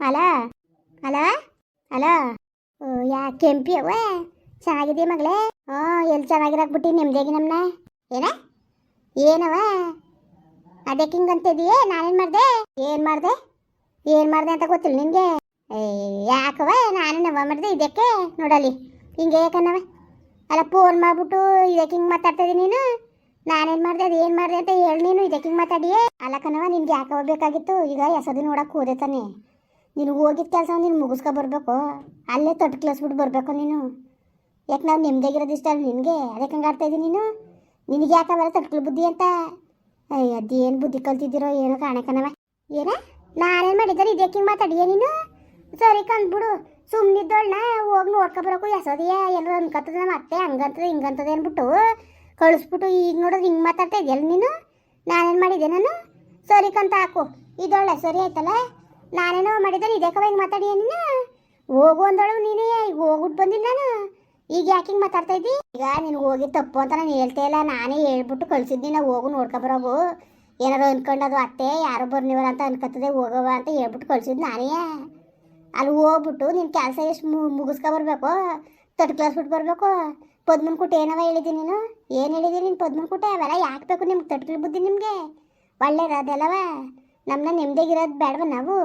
ಅಲ ಅಲ ಓ, ಯಾ ಕೆಂಪಿ ಅವ ಚೆನ್ನಾಗಿದೆಯಾ ಮಗಳೇ ಓ ಎಲ್ಲಿ ಚೆನ್ನಾಗಿರಾಕ್ಬಿಟ್ಟಿ ನಿಮ್ದೇಗಿ ನಮ್ಮನ್ನ ಏನ ಏನವ ಅದಕ್ಕೆ ಹಿಂಗಂತಿದೀಯೇ ನಾನೇನು ಮಾಡಿದೆ ಏನು ಮಾಡಿದೆ ಏನು ಮಾಡಿದೆ ಅಂತ ಗೊತ್ತಿಲ್ಲ ನಿನಗೆ ಯಾಕವ ನಾನು ನವ ಮಾಡಿದೆ ಇದಕ್ಕೆ ನೋಡಲಿ ಹಿಂಗೆ ಯಾಕನ್ನವ ಅಲ್ಲ ಫೋನ್ ಮಾಡ್ಬಿಟ್ಟು ಇದಕ್ಕೆ ಹಿಂಗೆ ಮಾತಾಡ್ತಾ ಇದೀನಿ ನೀನು ನಾನೇನು ಮಾಡಿದೆ, ಅದು ಏನು ಮಾಡಿದೆ ಅಂತ ಹೇಳಿ ನೀನು. ಇದಕ್ಕಿಂಗ್ ಮಾತಾಡಿ. ಮಾತಾಡಿಯೇ ಅಲ್ಲ ಕಣವ ನಿನ್ಗೆ ಯಾಕೆ ಹೋಗ್ಬೇಕಾಗಿತ್ತು ಈಗ ಎಸದಿ ನೋಡಕ್ಕೆ ಹೋದೆ ತಾನೆ. ನೀನು ಹೋಗಿದ್ದ ಕೆಲಸ ನೀನು ಮುಗಿಸ್ಕೊ ಬರಬೇಕು. ಅಲ್ಲೇ ತೊಟ್ಟು ಕ್ಲಾಸ್ಬಿಟ್ಟು ಬರಬೇಕು ನೀನು. ಯಾಕೆ ನಾವು ನಿಮ್ದಾಗಿರೋದು ಇಷ್ಟ ಅಲ್ಲ ನಿನಗೆ? ಅದಕ್ಕೆ ಹಂಗೆ ಇದ್ದೀನಿ ನೀನು? ನಿನಗೆ ಯಾಕೆ ಬರ ತಟ್ಕಲ್ ಬುದ್ಧಿ ಅಂತ? ಅಯ್ಯ, ಅದೇನು ಬುದ್ಧಿ ಕಲ್ತಿದ್ದೀರೋ ಏನೋ ಕಣವ ಏನ? ನಾನೇನು ಮಾಡಿದ್ದಾರೆ ಇದಕ್ಕೆ ಮಾತಾಡಿಯ ನೀನು? ಸರಿ ಕಂದ್ಬಿಡು ಸುಮ್ಮನಿದ್ದೋಳ್ನ ಹೋಗಿ ನೋಡ್ಕೊ ಬರೋಕು ಎಸೋದಿಯ ಎಲ್ಲರೂ ಅನ್ಕತ್ತದ, ಮತ್ತೆ ಹಂಗಂತದ, ಹಿಂಗಂತದ ಅಂದ್ಬಿಟ್ಟು ಕಳಿಸ್ಬಿಟ್ಟು ಈಗ ನೋಡಿದ್ರೆ ಹಿಂಗೆ ಮಾತಾಡ್ತಾ ಇದೆಯಲ್ಲ ನೀನು? ನಾನೇನು ಮಾಡಿದೆ ನಾನು? ಸರಿ ಕಂತ ಹಾಕು. ಇದೊಳ್ಳೆ ಸರಿ ಆಯ್ತಲ್ಲ? ನಾನೇನೋ ಮಾಡಿದ್ರೆ ಇದೇಕವ ಹಿಂಗೆ ಮಾತಾಡಿಯ ನೀನು? ಹೋಗು ಅಂದಳು ನೀನೇ, ಈಗ ಹೋಗ್ಬಿಟ್ಟು ಬಂದಿಲ್ಲ ನಾನು. ಈಗ ಯಾಕೆ ಹಿಂಗೆ ಮಾತಾಡ್ತಾ ಇದ್ದಿ? ಈಗ ನೀನು ಹೋಗಿ ತಪ್ಪು ಅಂತ ನಾನು ಹೇಳ್ತಾ ಇಲ್ಲ. ನಾನೇ ಹೇಳ್ಬಿಟ್ಟು ಕಳಿಸಿದ್ದೀನಿ ನಾವು ಹೋಗು ನೋಡ್ಕೊ ಬರೋಗು. ಏನಾರು ಅಂದ್ಕೊಂಡದು ಅದು ಅತ್ತೆ, ಯಾರು ಬರ್ನಿವರ ಅಂತ ಅನ್ಕತ್ತದೆ ಹೋಗವ ಅಂತ ಹೇಳ್ಬಿಟ್ಟು ಕಳ್ಸಿದ್ದು ನಾನೇ. ಅಲ್ಲಿ ಹೋಗ್ಬಿಟ್ಟು ನಿನ್ನ ಕೆಲಸ ಎಷ್ಟು ಮುಗಿಸ್ಕೊ ಬರಬೇಕು? ತಟ್ಟು ಕ್ಲಾಸ್ ಬಿಟ್ಟು ಬರಬೇಕು? ಪದ್ಮನ್ ಕುಟೆ ಏನವ ಹೇಳಿದಿ ನೀನು? ಏನು ಹೇಳಿದಿ ನೀನು ಪದ್ಮನ್ ಕುಟೆ ಅವೆಲ್ಲ ಯಾಕೆ ಬೇಕು ನಿಮ್ಗೆ? ತಟ್ಕಲ್ ಬುದ್ಧಿ ನಿಮಗೆ? ಒಳ್ಳೇದು ಅದೆಲ್ಲವ? ನಮ್ಮನ್ನ ನೆಮ್ಮದಿಗಿರೋದು ಬೇಡವ ನಾವು?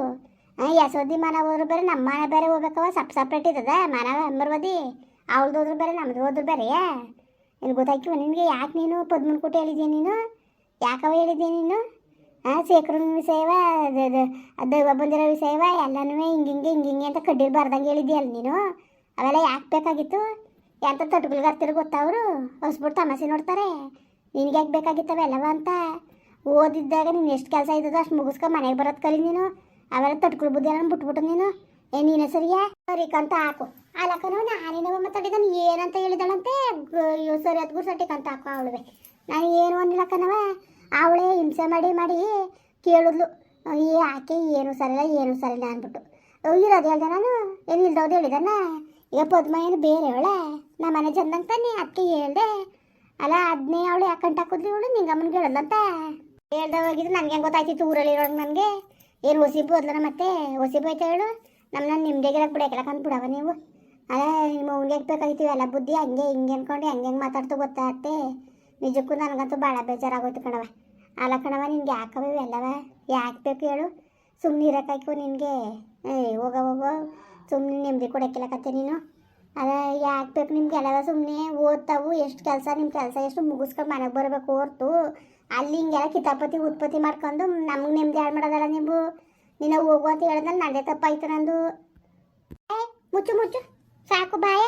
ಯಶೋದಿ ಮನ ಹೋದ್ರು ಬೇರೆ ನಮ್ಮ ಮನೆ ಬೇರೆ ಹೋಗ್ಬೇಕವ, ಸಪ್ ಸಪ್ರೇಟ್ ಇದ್ದದ ಮನ ಅಂಬರ್ವದಿ ಅವ್ಳದ್ದು ಹೋದ್ರು ಬೇರೆ, ನಮ್ದು ಹೋದ್ರು ಬೇರೆ. ಏನು ಗೊತ್ತಾಕಿವ ನಿನಗೆ? ಯಾಕೆ ನೀನು ಪದ್ಮನ ಕುಟೆ ಹೇಳಿದ್ಯಾ ನೀನು? ಯಾಕವ ಹೇಳಿದಿ ನೀನು? ಹಾಂ ಶೇಖರನ ವಿಷಯವ ದೈವ ಬಂದಿರೋ ವಿಷಯವ ಎಲ್ಲನೂ ಹಿಂಗೆ ಹಿಂಗೆ ಹಿಂಗೆ ಹಿಂಗೆ ಅಂತ ಕಡ್ಡಿರ್ಬಾರ್ದಂಗೆ ಹೇಳಿದ್ಯಲ್ಲ ನೀನು? ಅವೆಲ್ಲ ಯಾಕೆ ಬೇಕಾಗಿತ್ತು? ಎಂತ ತಟ್ಗುಲ್ಗಾರ್ತಿರು ಗೊತ್ತವರು? ಹೊಸ್ಬಿಟ್ಟು ತಮಾಷೆ ನೋಡ್ತಾರೆ. ನಿನಗೆ ಯಾಕೆ ಬೇಕಾಗಿತ್ತವ ಎಲ್ಲವ ಅಂತ. ಓದಿದ್ದಾಗ ನೀನು ಎಷ್ಟು ಕೆಲಸ ಇದ್ದದ ಅಷ್ಟು ಮುಗಿಸ್ಕೊ ಮನೆಗೆ ಬರೋದು ಕಲಿ ನೀನು. ಅವೆಲ್ಲ ತಟ್ಕೊಳ್ ಬುದ್ಧಿ ಎಲ್ಲ ಬಿಟ್ಬಿಟ್ಟು ನೀನು. ಏ, ನೀನು ಸರಿಯಾ? ಸರಿ ಕಂತ ಹಾಕು. ಅಲ್ಲಕ್ಕನೋ ನಾನೇನವ ಮಾತಾಡಿದಾನೆ ಏನಂತ ಹೇಳಿದಳಂತೆ? ಸರಿ, ಅದು ಗುರ್ಸಟ್ಟಿ ಕಂತ ಹಾಕು ಅವಳುವೆ ನಾನು ಏನು ಅಂದಿಲ್ಲ ಕಣವ ಅವಳೇ ಹಿಂಸೆ ಮಾಡಿ ಮಾಡಿ ಕೇಳಿದ್ಲು. ಏ, ಆಕೆ ಏನು ಸರಿಲ್ಲ ಏನು ಸರಿಲ್ಲ ಅಂದ್ಬಿಟ್ಟು. ಇರೋದು ಹೇಳ್ದೆ ನಾನು? ಏನು ಇಲ್ದವ್ದು ಹೇಳಿದನ ಈಗ ಪದ್ಮ ಏನು ಬೇರೆ ಅವಳೆ? ನಮ್ಮ ಮನೆ ಚಂದಂಗೆ ತಾನೆ ಅದಕ್ಕೆ ಹೇಳ್ದೆ. ಅಲ್ಲ ಅದನ್ನೇ ಅವಳು ಯಾಕಂಟ ಹಾಕಿದ್ಲಿ ಇವಳು? ನಿಂಗಮ್ಮನಿಗೆ ಹೇಳದಂತ ಹೇಳ್ದೆ ಹೋಗಿದ್ದು ನನಗೆ ಹೆಂಗೆ ಗೊತ್ತಾಯ್ತಿತ್ತು ಊರಲ್ಲಿ ಇರೋದು ನನಗೆ? ಏನು ಹೊಸಿಬು ಅದ್ಲನ ಮತ್ತೆ? ಹೊಸಿಬು ಆಯ್ತಾ ಹೇಳು ನಮ್ಮನ್ನ ನಿಮ್ದೇಗಿರಕ್ಕೆ ಬಿಡಕ್ಕೆಲ್ಲ ಕಂಡು ಬಿಡವ ನೀವು? ಅಲ್ಲ ನಿಮ್ಮ ಅವ್ನಿಗೆ ಬೇಕಾಗಿತ್ತು ಎಲ್ಲ ಬುದ್ಧಿ? ಹಂಗೆ ಹಿಂಗೆ ಅನ್ಕೊಂಡು, ಹೆಂಗೆ ಹೆಂಗೆ ಮಾತಾಡ್ತು ಗೊತ್ತಾಗತ್ತೆ ನಿಜಕ್ಕೂ ನನಗಂತೂ ಭಾಳ ಬೇಜಾರಾಗೋಯ್ತು ಕಣವ ಅಲ್ಲ ಕಣವ ನಿನ್ಗೆ ಯಾಕವ ಇವೆಲ್ಲವ? ಯಾಕೆ ಬೇಕು ಹೇಳು? ಸುಮ್ಮನೆ ಇರೋಕ್ಕಾಯ್ಕು ನಿನಗೆ. ಹೋಗ ಹೋಗೋ. ಸುಮ್ಮನೆ ನೆಮ್ಮದಿ ಕೊಡೋಕ್ಕಿಲ್ಲ ನೀನು. ಅದ ಯಾಕೆ ಬೇಕು ನಿಮ್ಗೆ ಎಲ್ಲವ ಸುಮ್ಮನೆ ಓದ್ತಾವು ಎಷ್ಟು ಕೆಲಸ ನಿಮ್ಮ ಕೆಲಸ ಎಷ್ಟು ಮುಗಿಸ್ಕೊಂಡು ಮನೆಗೆ ಬರಬೇಕು ಹೊರ್ತು. ಅಲ್ಲಿ ಹಿಂಗೆಲ್ಲ ಕಿತಾಪತಿ ಉತ್ಪತ್ತಿ ಮಾಡ್ಕೊಂಡು ನಮ್ಗೆ ನೆಮ್ಮದಿ ಹಾಳು ಮಾಡೋದಲ್ಲ ನೀವು. ನೀನು ಹೋಗು ಅಂತ ಹೇಳಿದ್ರೆ ನಂದೇ ತಪ್ಪಾಯ್ತು ನಂದು. ಏ, ಮುಚ್ಚು ಮುಚ್ಚು. ಸಾಕು ಬಾಯ್.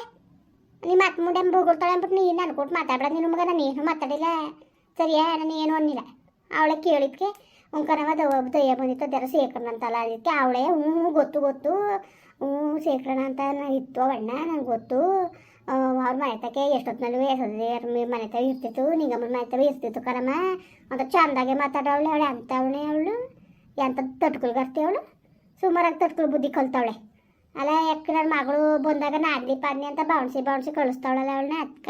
ನಿಮ್ಮ ಅತ್ತ ಮುಂಡೆ ಬೊಗಳ್ತಾಳೆ ಅಂದ್ಬಿಟ್ಟು ನೀನು ಅನ್ಕೊಟ್ಟು ಕೊಟ್ಟು ಮಾತಾಡ್ಬೇಡ. ನಿನ್ನ ಮಗ ನಾನು ಏನು ಮಾತಾಡಿಲ್ಲ. ಸರಿಯಾ ನಾನು ಏನು ಅನ್ನಿಲ್ಲ. ಅವಳೆ ಕೇಳಿದ್ಕೆ ಉಂಕನವ ದವ ದಯ್ಯ ಬಂದಿತ್ತು ಅದರ ಶೇಖರಣ ಅಂತಲ್ಲ ಅದಕ್ಕೆ ಅವಳೆ, ಹ್ಞೂ, ಗೊತ್ತು ಗೊತ್ತು. ಹ್ಞೂ ಶೇಖರಣ ಅಂತ ಇತ್ತು ಅವಣ್ಣ ನಂಗೆ ಗೊತ್ತು. ಅವ್ರ ಮನೆ ತಕ್ಕೆ ಎಷ್ಟೊತ್ತಿನಲ್ಲೂ ಮನೆ ತವ ಇರ್ತಿತ್ತು, ನಿಂಗಮ್ಮನ ಮನೆ ತವ ಇರ್ತಿತ್ತು ಕಣಮ್ಮ ಅಂತ ಚಂದಾಗೆ ಮಾತಾಡವಳೆ, ಅವಳೆ, ಅಂತವಳೆ ಅವಳು. ಎಂತ ತಟ್ಕೊಳ್ಗರ್ತಿ ಅವಳು. ಸುಮಾರಾಗಿ ತಟ್ಕೊಳ್ ಬುದ್ಧಿ ಕಲ್ತವಳೆ. ಅಲ್ಲ, ಯಾಕೆ ಮಗಳು ಬಂದಾಗ ನಾದ್ಲಿ ಪಾದ್ನಿ ಅಂತ ಬೌನ್ಸಿ ಬೌನ್ಸಿ ಕಳಿಸ್ತಾವಳಲ್ಲ ಅವಳನ್ನ ಅದಕ್ಕ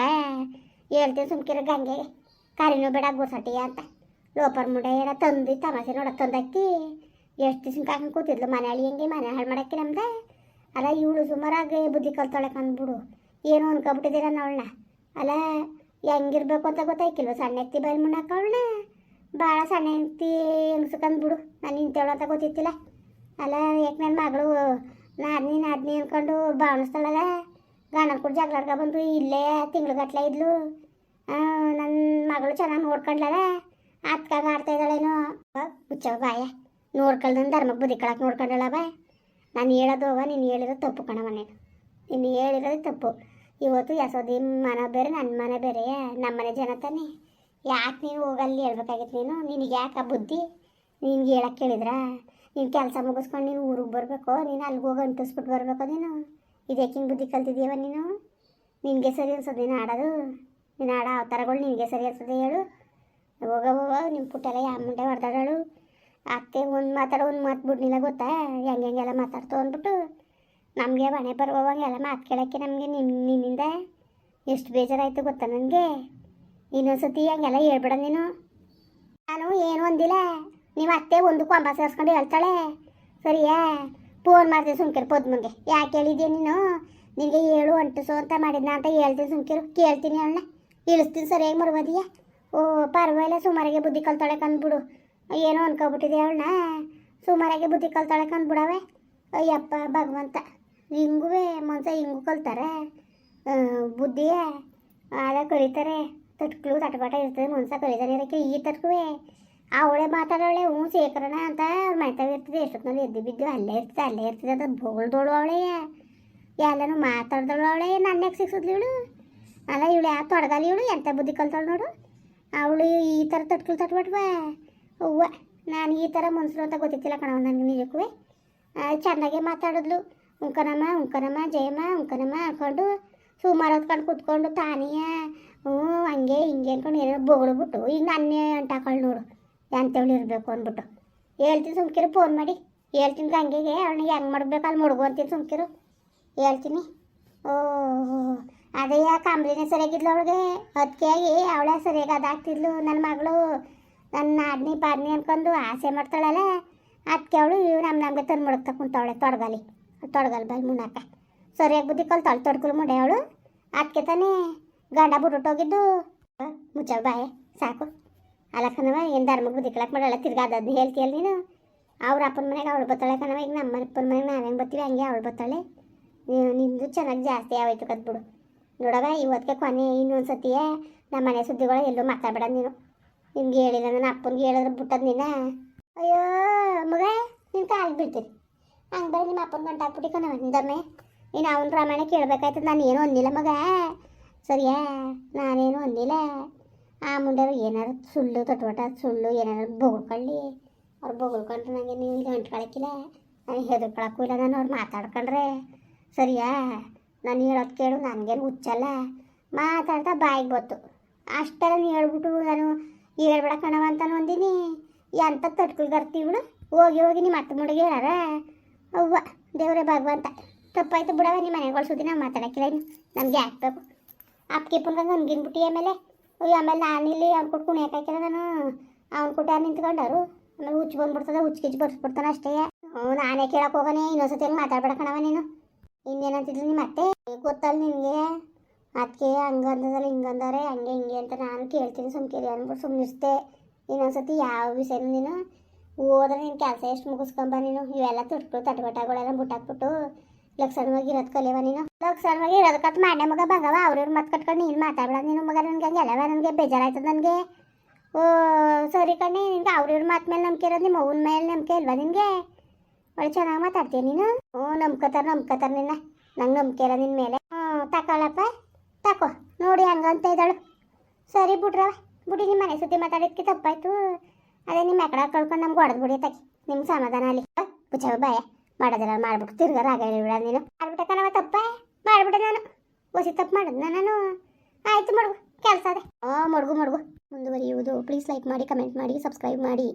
ಹೇಳ್ತೀನಿ ಸುಮ್ಕಿರ ಗಂಗೆ. ಕರಿನೂ ಬೇಡ ಗುಸಟಿಯ ಅಂತ. ಲೋಪರ್ ಮುಂಡೆಯರ ತಂದು ತಮಾಷೆ ನೋಡಕ್ಕೆ ತಂದಕ್ಕಿ. ಎಷ್ಟು ದಿವ್ಸ ಕಾಕೊಂಡು ಕೂತಿದ್ಲು ಮನೆ ಹೆಂಗೆ ಮನೆ ಹಾಳು ಮಾಡಕ್ಕೆ ನಮ್ದೆ. ಅಲ್ಲ ಇವಳು ಸುಮಾರಾಗಿ ಬುದ್ಧಿ ಕಲ್ತಾಳೆ ಕಂದ್ಬಿಡು ಏನು ಅನ್ಕೊಬಿಟ್ಟಿದ್ದೀರ ಅವಳನ್ನ. ಅಲ್ಲ ಹೆಂಗಿರ್ಬೇಕು ಅಂತ ಗೊತ್ತಾಯ್ಕಿಲ್ವ ಸಣ್ಣ ಎತ್ತಿ ಬಯಲು ಮುಣ್ಣಾಕ ಅವಳನ್ನ. ಭಾಳ ಸಣ್ಣ ಎತ್ತಿ ಹೆಂಗ್ಸ್ಕಂದ್ಬಿಡು ನಾನು ಇಂಥವಳು ಅಂತ ಗೊತ್ತಿತ್ತಿಲ್ಲ. ಅಲ್ಲ ಯಾಕೆ ನನ್ನ ಮಗಳು ನಾದ್ನಿ ನಾದ್ನಿ ಅನ್ಕೊಂಡು ಭಾವನಿಸ್ತಾಳಲ್ಲ ಗಂಡನ ಕೂಡ ಜಗಳಾಡ್ಕ ಬಂದು ಇಲ್ಲೇ ತಿಂಗ್ಳುಗಟ್ಲೆ ಇದ್ಲು. ನನ್ನ ಮಗಳು ಚೆನ್ನಾಗಿ ನೋಡ್ಕೊಂಡ್ಲಲ್ಲ ಅತ್ಕಾಗ ಆಡ್ತಾ ಇದ್ದಾಳೇನೋ. ಹುಚ್ಚವ ಬಾಯ. ನೋಡ್ಕೊಳ್ದಂದು ಧರ್ಮಕ್ಕೆ ಬುದ್ಧಿ ಕಳಕ್ಕೆ ನೋಡ್ಕೊಂಡಳ ಬಾಯ್. ನಾನು ಹೇಳೋದು ಅವ ನೀನು ಹೇಳಿರೋದು ತಪ್ಪು ಕಣ ನೀನು. ನೀನು ಹೇಳಿರೋದು ತಪ್ಪು. ಇವತ್ತು ಯಶೋದಿ ಮನ ಬೇರೆ ನನ್ನ ಮನೆ ಬೇರೆ ನಮ್ಮ ಮನೆ ಜನ ತಾನೆ. ಯಾಕೆ ನೀನು ಹೋಗಲ್ಲಿ ಹೇಳ್ಬೇಕಾಗಿತ್ತು ನೀನು? ನಿನಗೆ ಯಾಕೆ ಬುದ್ಧಿ? ನಿನ್ಗೆ ಹೇಳಕ್ಕೆ ಕೇಳಿದ್ರ ನೀನು ಕೆಲಸ ಮುಗಿಸ್ಕೊಂಡು ನೀನು ಊರಿಗೆ ಬರಬೇಕು? ನೀನು ಅಲ್ಲಿಗೆ ಹೋಗಿ ಅಂಟಿಸ್ಬಿಟ್ಟು ಬರಬೇಕು ನೀನು? ಹಿಂಗೆ ಬುದ್ಧಿ ಕಲ್ತಿದ್ದೀವ ನೀನು? ನಿನಗೆ ಸರಿ ಅನ್ಸೋದು ನೀನು ಆಡೋದು ನೀನು ಆಡೋ ಅವತಾರಗಳು ನಿನಗೆ ಸರಿ ಅನ್ಸೋದು ಹೇಳು. ಹೋಗ ಹೋಗ ನಿಮ್ಮ ಪುಟ್ಟೆಲ್ಲ ಯಾವ ಮುಂಡೆ ಹೊಡೆದಾಡಳು? ಅತ್ತೆ ಒಂದು ಮಾತಾಡೋ ಒಂದು ಮಾತು ಬಿಡ್ಲಿಲ್ಲ ಗೊತ್ತಾ? ಹೆಂಗೆ ಹೆಂಗೆಲ್ಲ ಮಾತಾಡ್ತು ಅಂದ್ಬಿಟ್ಟು ನಮಗೆ ಮನೆ ಬರುವಂಗೆಲ್ಲ ಮಾತು ಕೇಳೋಕ್ಕೆ ನಮಗೆ ನಿಮ್ಮ ನಿನ್ನಿಂದ ಎಷ್ಟು ಬೇಜಾರಾಯಿತು ಗೊತ್ತಾ ನನಗೆ? ಇನ್ನೊಂದ್ಸತಿ ಹಂಗೆಲ್ಲ ಹೇಳ್ಬೇಡ ನೀನು. ನಾನು ಏನು ಒಂದಿಲ್ಲ ನೀವು ಅತ್ತೆ ಒಂದು ಕೊಂಬ ಸೇರಿಸ್ಕೊಂಡು ಹೇಳ್ತಾಳೆ. ಸರಿಯಾ? ಫೋನ್ ಮಾಡ್ತೀನಿ ಸುಮ್ಕಿರು ಪದ್ಮಂಗೆ ಯಾಕೆ ಹೇಳಿದ್ಯಾ ನೀನು? ನಿನಗೆ ಏಳು ಅಂಟಿಸು ಅಂತ ಮಾಡಿದ್ನ ಅಂತ ಹೇಳ್ತೀನಿ ಸುಮ್ಕಿರು. ಕೇಳ್ತೀನಿ ಅವಳನ್ನ ಇಳಿಸ್ತೀನಿ ಸರಿಯಾಗಿ ಮರ್ಬೋದಿಯಾ? ಓ, ಪರವಾಗಿಲ್ಲ, ಸುಮಾರಿಗೆ ಬುದ್ಧಿ ಕಲ್ತಾಳೆ ಕಂದ್ಬಿಡು ಏನೋ ಅನ್ಕೊಬಿಟ್ಟಿದೆ ಅವಳನ್ನ? ಸುಮಾರಾಗೆ ಬುದ್ಧಿ ಕಲ್ತಾಳೆ ಕಂದ್ಬಿಡವೆ ಅಯ್ಯಪ್ಪ, ಭಗವಂತ. ಹಿಂಗುವೆ, ಮನ್ಸ ಹಿಂಗೂ ಕಲ್ತಾರೆ. ಬುದ್ಧಿಯೇ. ಆಗ ಕರೀತಾರೆ. ತಟ್ಕಲು ತಟಪಾಟ ಇರ್ತದೆ, ಮನ್ಸ ಕರೀತಾರೆ ಅದಕ್ಕೆ ಈ ತಟ್ಕುವೆ. ಅವಳೆ ಮಾತಾಡೋಳೆ ಹ್ಞೂ ಶೇಖರಣ ಅಂತ ಅವ್ರ ಮಾಡ್ತಾವೆ ಇರ್ತದೆ. ಎಷ್ಟೊತ್ತಿನಲ್ಲಿ ಎದ್ದು ಬಿದ್ದು ಅಲ್ಲೇ ಇರ್ತದೆ ಅಲ್ಲೇ ಇರ್ತದೆ ಅಂತ ಬೋಳ್ದೋಳು ಅವಳೆ ಎಲ್ಲನೂ ಮಾತಾಡ್ದಳು ಅವಳೆ ನನ್ನ ಸಿಕ್ಸಿದ್ಲು ಇವಳು? ಅಲ್ಲ, ಇವಳು ಯಾವ ತೊಡಗಲ್ಲ ಇವಳು? ಎಂಥ ಬುದ್ಧಿ ಕಲ್ತಾಳು ನೋಡು. ಅವಳು ಈ ಥರ ತಟ್ಕಲ್ ತಟ್ಬಿಟ್ವ. ಹೂವ ನಾನು ಈ ಥರ ಮನ್ಸರು ಅಂತ ಗೊತ್ತಿತ್ತಿಲ್ಲ ಕಣವ ನನಗೆ ನಿಜಕ್ಕೂ. ಚೆನ್ನಾಗೆ ಮಾತಾಡಿದ್ಲು. ಉಂಕನಮ್ಮ ಉಂಕನಮ್ಮ, ಜಯಮ್ಮ, ಉಂಕನಮ್ಮ ಹಾಕೊಂಡು ಸುಮಾರು ಹೊತ್ಕೊಂಡು ಕೂತ್ಕೊಂಡು ತಾನಿಯ, ಹ್ಞೂ, ಹಂಗೆ ಹಿಂಗೆ ಅನ್ಕೊಂಡು ಏನೋ ಬೊಗಳ್ಬಿಟ್ಟು ಈಗ ನನ್ನೇ ಅಂಟಾಕೊಳ್ಳು ನೋಡು ಎಂಥವಳು ಇರಬೇಕು ಅಂದ್ಬಿಟ್ಟು. ಹೇಳ್ತೀನಿ ಸುಮ್ಕಿರು ಫೋನ್ ಮಾಡಿ. ಹೇಳ್ತೀನಿ ಗಂಗೆಗೆ, ಅವನಿಗೆ ಹೆಂಗೆ ಮಾಡ್ಬೇಕು ಅಲ್ಲಿ ಮುಡ್ಗು ಅಂತೀನಿ ಸುಮ್ಕಿರು. ಹೇಳ್ತೀನಿ. ಓ ಅದೇ ಕಾಂಬ್ಳಿನೇ ಸರಿಯಾಗಿದ್ಲು ಅವಳಿಗೆ ಅದಕ್ಕೆ ಅವಳೇ ಸರಿಯಾಗಿ ಅದಾಗ್ತಿದ್ಲು ನನ್ನ ಮಗಳು. ನನ್ನ ನಾಡ್ನಿ ಪಾಡ್ನಿ ಅನ್ಕೊಂಡು ಆಸೆ ಮಾಡ್ತಾಳಲ್ಲ ಅದಕ್ಕೆ ಅವಳು ಇವು ನಮ್ಮ ನಮಗೆ ತಂದು ಮುಡುಕ್ತಾ ಅವಳೆ ತೊಡಗಲಿ ತೊಡಗಲ್ ಬಲ್ ಮುನ್ನಕ ಸರಿಯಾಗಿ ಬುದ್ಧಿ ಕಲ್ತಾಳೆ ತೊಡ್ಕಲು ಮುಡೆ ಅವಳು. ಅದಕ್ಕೆ ತಾನೇ ಗಂಡ ಬಿಟ್ಬಿಟ್ಟೋಗಿದ್ದು ಮುಚ್ಚಾವ ಬಾಯ್, ಸಾಕು. ಅಲ್ಲ ಕಣವ ಏನು ಧರ್ಮ ಬುದ್ಧಿ ಕಳಕ್ ಮಾಡಲ್ಲ ತಿರ್ಗಾದದ್ದು ಹೇಳ್ತೀಯಲ್ಲ ನೀನು. ಅವ್ರ ಅಪ್ಪನ ಮನೆಗೆ ಅವಳು ಬತ್ತಾಳೆ ಕಣವ ಈಗ ನಮ್ಮ ಅಪ್ಪನ ಮನೆಗೆ ನಾವು ಹೆಂಗೆ ಬರ್ತೀವಿ, ಹಂಗೆ ಅವಳು ಬತ್ತಾಳೆ ನಿಂದು ಚೆನ್ನಾಗಿ ಜಾಸ್ತಿ ಆಗೋಯ್ತು ಕದ್ಬಿಡು. ನೋಡವ ಇವತ್ತಿಗೆ ಕೊನೆ ಇನ್ನೊಂದು ಸತಿಯೇ ನಮ್ಮ ಮನೆ ಸುದ್ದಿಗಳು ಎಲ್ಲೂ ಮಾತಾಡ್ಬೇಡ ನೀನು. ನಿಮ್ಗೆ ಹೇಳಿಲ್ಲ ನನ್ನ ಅಪ್ಪನಿಗೆ ಹೇಳಿದ್ರೆ ಬಿಟ್ಟದ್ ನೀನ? ಅಯ್ಯೋ, ಮಗ, ನಿನ್ ಕಾಲು ಬಿಡ್ತೀರಿ ಹಂಗೆ ಬರೀ ನಿಮ್ಮ ಅಪ್ಪನ ಗಂಟ ಹಾಕ್ಬಿಟ್ಟು ಕಣ, ಹಿಂದಮ್ಮೆ. ನೀನು ಅವನ ಪ್ರಮಾಣ ಕೇಳ್ಬೇಕಾಯ್ತು ನಾನು ಏನೂ ಅಂದಿಲ್ಲ, ಮಗ. ಸರಿಯಾ? ನಾನೇನು ಅಂದಿಲ್ಲ. ಆ ಮುಂಡೆರು ಏನಾರು ಸುಳ್ಳು ತಟ್ವಟ ಸುಳ್ಳು ಏನಾರು ಬೊಗಳ್ಕೊಳ್ಳಿ. ಅವ್ರು ಬೊಗಳ್ಕೊಂಡ್ರೆ ನನಗೆ ನೀವು ಇಲ್ಲಿ ಅಂಟ್ಕೊಳಕ್ಕಿಲ್ಲ ನನಗೆ ಹೆದರ್ಕೊಳಕ್ಕೂ ಇಲ್ಲ, ನಾನು ಅವ್ರು ಮಾತಾಡ್ಕೊಂಡ್ರೆ. ಸರಿಯಾ? ನಾನು ಹೇಳೋದು ಕೇಳು, ನನಗೇನು ಹುಚ್ಚಲ್ಲ. ಮಾತಾಡ್ತಾ ಬಾಯಿಗೆ ಬತ್ತು. ಅಷ್ಟೆಲ್ಲ ನೀನು ಹೇಳ್ಬಿಟ್ಟು ನಾನು ಹೇಳ್ಬೇಡ ಕಣವ ಅಂತ ಅಂದಿನಿ. ಎಂತ ತಟ್ಕೊಳ್ ಇವಳು ಹೋಗಿ ಹೋಗಿ ನಿಮ್ಮ ಅತ್ತ ಮುಡಿಗೆ ಹೇಳಾರ ಅವ್ವ, ದೇವ್ರೆ ಭಗವಂತ. ತಪ್ಪಾಯ್ತು ಬಿಡವ ನಿಮ್ಮ ಮನೆಗಳು ಸುದ್ದಿ ನಾವು ಮಾತಾಡಕ್ಕಿಲ್ಲ ಇನ್ನು. ನಮ್ಗೆ ಹಾಕ್ಬೇಕು ಅಪ್ಕಿ ಪುನ್ಗ ನನ್ಗಿನ್ಬಿಟ್ಟು ಆಮೇಲೆ. ಆಮೇಲೆ ನಾನು ಇಲ್ಲಿ ಅವ್ನು ಕೊಟ್ಟು ಕುಣಿಯಕ್ಕಾಕಿಲ್ಲ ನಾನು. ಅವ್ನು ಕೊಟ್ಟು ಯಾರು ನಿಂತ್ಕೊಂಡರು ಆಮೇಲೆ ಹುಚ್ಚು ಬಂದ್ಬಿಡ್ತದೆ, ಹುಚ್ಚು ಕಿಚ್ಚು ಬರ್ಸ್ಬಿಡ್ತಾನೆ ಅಷ್ಟೇ. ನಾನೇ ಕೇಳಕ್ಕೆ ಹೋಗೋಣ, ಇನ್ನೊಂದ್ಸತಿ ಮಾತಾಡ್ಬೇಡ ಕಣವ ನೀನು. ಇನ್ನೇನಂತಿದ್ಲು ನಿಮ್ಮ ಅತ್ತೆ? ಗೊತ್ತಲ್ಲ ನಿನಗೆ. ಅದಕ್ಕೆ ಹಂಗಂದದಲ್ಲ ಹಿಂಗಂದಾರೆ ಹಂಗೆ ಹಿಂಗೆ ಅಂತ ನಾನು ಕೇಳ್ತೀನಿ ಸುಮ್ಕಿರಿ ಅಂದ್ಬಿಟ್ಟು ಸುಮ್ಮನಿಸ್ತೆ ಇನ್ನೊಂದ್ಸತಿ ಯಾವ ವಿಷಯನೂ ನೀನು ಹೋದ್ರೆ ನಿನ್ನ ಕೆಲಸ ಎಷ್ಟು ಮುಗಿಸ್ಕೊಂಬ ನೀನು? ಇವೆಲ್ಲ ತುಟ್ಗಳು ತಟಬಟಾಗಳೆಲ್ಲ ಬುಟ್ಟಾಕ್ಬಿಟ್ಟು ಲಕ್ಷಣವಾಗಿ ಇರೋದು ಕಲಿಯವ ನೀನು. ಲಕ್ಷಣವಾಗಿ ಇರೋದು ಕತ್ ಮಾಡ್ಯ ಮಗ ಬಂಗವ ಅವ್ರವ್ರು ಮತ್ತೆ ಕಟ್ಕೊಂಡು ನೀನು ಮಾತಾಡ್ಬೇಡ ನೀನು ಮಗ ನನಗೆ, ಹಂಗೆ ಎಲ್ಲವ ನನಗೆ? ಬೇಜಾರಾಯ್ತದ ನನಗೆ? ಓ, ಸರಿ ಕಣ್ಣೆ, ನಿನ್ಗೆ ಅವ್ರವ್ರ ಮಾತು ಮೇಲೆ ನಂಬಿಕೆ ಇರೋದು ನಿಮ್ಮ ಅವ್ನ ಮೇಲೆ ನಂಬಿಕೆ ಇಲ್ವಾ ನಿನಗೆ? ಒಳ್ಳೆ ಚೆನ್ನಾಗಿ ಮಾತಾಡ್ತೀಯ ನೀನು? ಹ್ಞೂ, ನಂಬ್ಕೋತಾರ ನಂಬ್ಕೋತಾರ ನಿನ್ನ. ನಂಗೆ ನಂಬಿಕೆ ಇರೋ ನಿನ್ನ ಮೇಲೆ. ಹ್ಞೂ ತಕೊಳ್ಳಪ್ಪ ತಕೋ. ನೋಡಿ ಹಂಗಂತ ಇದ್ದಾಳು. ಸರಿ ಬಿಡ್ರವ ಬಿಡಿ ನಿಮ್ಮ ಮನೆ ಸುದ್ದಿ ಮಾತಾಡೋದಕ್ಕೆ ತಪ್ಪಾಯ್ತು. ಅದೇ ನಿಮ್ಮ ಎಕಡ ಕಳ್ಕೊಂಡು ನಮ್ಗೆ ಹೊಡೆದು ಬಿಡಿ ತಗಿ ನಿಮ್ಮ ಸಮಾಧಾನ ಅಲ್ಲಿ. ಪುಚ್ಚವ ಬಾಯ. ಮಾಡೋದಿಲ್ಲ ಮಾಡ್ಬಿಟ್ಟು ತಿರ್ಗ ರಾಗ ಹೇಳಿಬಿಡ ನೀನು. ಮಾಡ್ಬಿಟ್ಟೆ ಕಣವ ತಪ್ಪ? ನಾನು. ಹೊಸಿ ತಪ್ಪು ಮಾಡಿದ್ನ ನಾನು. ಆಯ್ತು ಮಡ್ಗು, ಕೆಲಸ ಅದೇ. ಹಾಂ ಮಡುಗು, ಮಡ್ಗು. ಮುಂದುವರಿಯುವುದು. ಪ್ಲೀಸ್ ಲೈಕ್ ಮಾಡಿ, ಕಮೆಂಟ್ ಮಾಡಿ, ಸಬ್ಸ್ಕ್ರೈಬ್ ಮಾಡಿ.